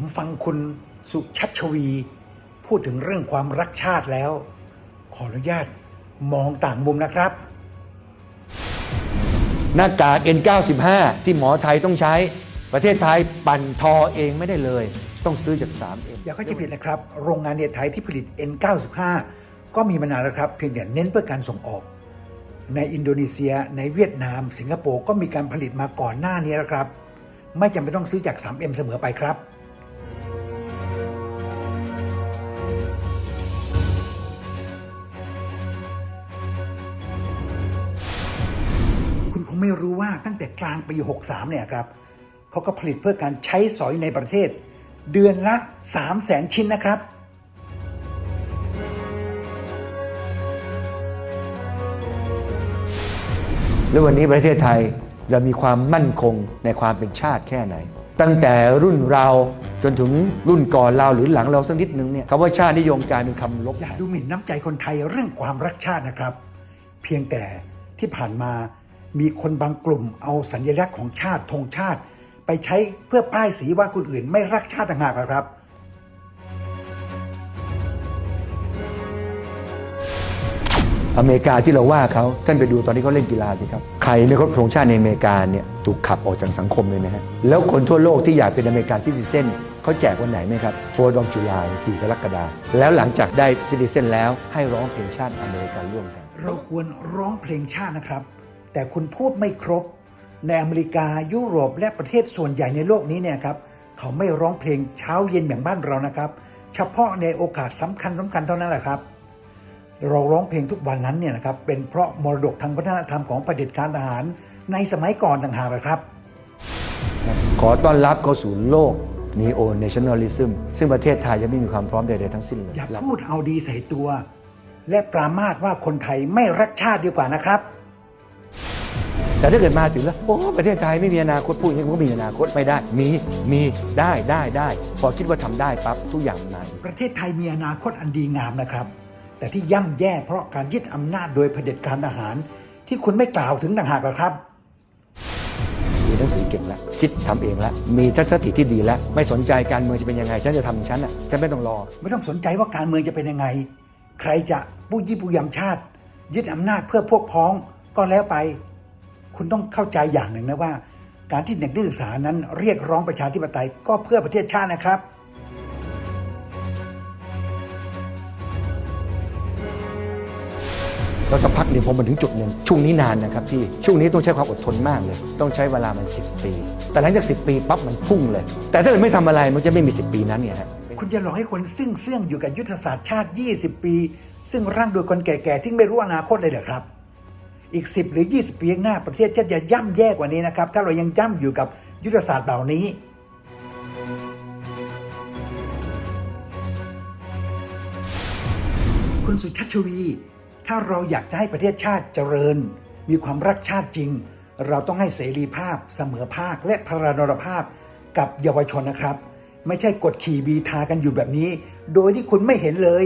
ผมฟังคุณสุชัชวี พูดถึงเรื่องความรักชาติแล้ว ขออนุญาตมองต่างมุมนะครับ หน้ากาก N95 ที่หมอไทยต้องใช้ ประเทศไทยปั่นทอเองไม่ได้เลย ต้องซื้อจาก 3M อย่าเข้าใจผิดนะครับ โรงงานในไทยที่ผลิต N95 ก็มีมานานแล้วครับเพียงแต่เน้นเพื่อการส่งออก ในอินโดนีเซียในเวียดนาม สิงคโปร์ก็มีการผลิตมาก่อนหน้านี้แล้วครับ ไม่จำเป็นต้องซื้อจาก 3M เสมอไปครับ ไม่รู้ว่าตั้งแต่กลางปี 63 เนี่ยครับเขาก็ผลิตเพื่อการใช้สอยในประเทศ เดือนละ 3 0 0แสนชิ้นนะครับ แล้ววันนี้ประเทศไทยเรามีความมั่นคงในความเป็นชาติแค่ไหน ตั้งแต่รุ่นเราจนถึงรุ่นก่อนเราหรือหลังเราสักนิดนึงเนี่ยคำว่าชาตินิยมกลายเป็นคำลบอย่าดูหมิ่นน้ำใจคนไทยเรื่องความรักชาตินะครับ เพียงแต่ที่ผ่านมา มีคนบางกลุ่มเอาสัญลักษณ์ของชาติธงชาติ ไปใช้เพื่อป้ายสีว่าคนอื่นไม่รักชาติต่างหากนะครับ อเมริกาที่เราว่าเขาท่านไปดูตอนที่เขาเล่นกีฬาสิครับใครไม่ครบธงชาติในอเมริกาเนี่ยถูกขับออกจากสังคมเลยนะฮะแล้วคนทั่วโลกที่อยากเป็นอเมริกันซิติเซนเขาแจกวันไหนไหมครับโฟร์ดองจุลาย4กรกฎาคมแล้วหลังจากได้ซิติเซนแล้วให้ร้องเพลงชาติอเมริกันร่วมกัน เราควรร้องเพลงชาตินะครับ แต่คุณพูดไม่ครบ ในอเมริกายุโรปและประเทศส่วนใหญ่ในโลกนี้เนี่ยครับเขาไม่ร้องเพลงเช้าเย็นอย่างบ้านเรานะครับ เฉพาะในโอกาสสำคัญสำคัญเท่านั้นแหละครับ เราร้องเพลงทุกวันนั้นเนี่ยนะครับเป็นเพราะมรดกทางวัฒนธรรมของประเผด็จการทหารในสมัยก่อนต่างหากนะครับ ขอต้อนรับเข้าสู่โลก Neo Nationalism ซึ่งประเทศไทยยังไม่มีความพร้อมใดๆทั้งสิ้นเลยอย่าพูดเอาดีใส่ตัว และปรามาสว่าคนไทยไม่รักชาติดีกว่านะครับ แต่ถ้าเกิดมาถึงแล้วโอ้ประเทศไทยไม่มีอนาคตพูดอย่างนี้มันก็มีอนาคตไม่ได้ มีมีได้ได้ได้ พอคิดว่าทำได้ปั๊บทุกอย่างมันมาประเทศไทยมีอนาคตอันดีงามนะครับ แต่ที่ย่ำแย่เพราะการยึดอำนาจโดยเผด็จการทหาร ที่คุณไม่กล่าวถึงต่างหากหรอกครับมีหนังสือเก่งแล้วคิดทำเองแล้วมีทัศนคติที่ดีแล้วไม่สนใจการเมืองจะเป็นยังไงฉันจะทำของฉันอะฉันไม่ต้องรอ ไม่ต้องสนใจว่าการเมืองจะเป็นยังไง ใครจะปู้ยี่ปู้ยำชาติ ยึดอำนาจเพื่อพวกพ้องก็แล้วไป คุณต้องเข้าใจอย่างหนึ่งนะว่า การที่เด็กนักศึกษานั้นเรียกร้องประชาธิปไตยก็เพื่อประเทศชาตินะครับแล้วสักพักเดียวพอมาถึงจุดหนึ่งช่วงนี้นานนะครับพี่ ช่วงนี้ต้องใช้ความอดทนมากเลย ต้องใช้เวลามัน 10 ปี แต่หลังจาก 10 ปีปั๊บมันพุ่งเลย แต่ถ้าเกิดไม่ทำอะไรมันจะไม่มี 10 ปีนั้นเนี่ยฮะคุณจะหลอกให้คนซึ่งเสื่องอยู่กับยุทธศาสตร์ชาติ 20 ปี ซึ่งร่างโดยคนแก่ๆที่ไม่รู้อนาคตเลยเหรอครับ อีก 10 หรือ 20 ปีข้างหน้าประเทศชาติจะย่ำแย่กว่านี้นะครับ ถ้าเรายังย่ำอยู่กับยุทธศาสตร์เหล่านี้ คุณสุชัชวี ถ้าเราอยากจะให้ประเทศชาติเจริญ มีความรักชาติจริง เราต้องให้เสรีภาพ เสมอภาคและพราดรภาพกับเยาวชนนะครับ ไม่ใช่กดขี่บีทากันอยู่แบบนี้ โดยที่คุณไม่เห็นเลย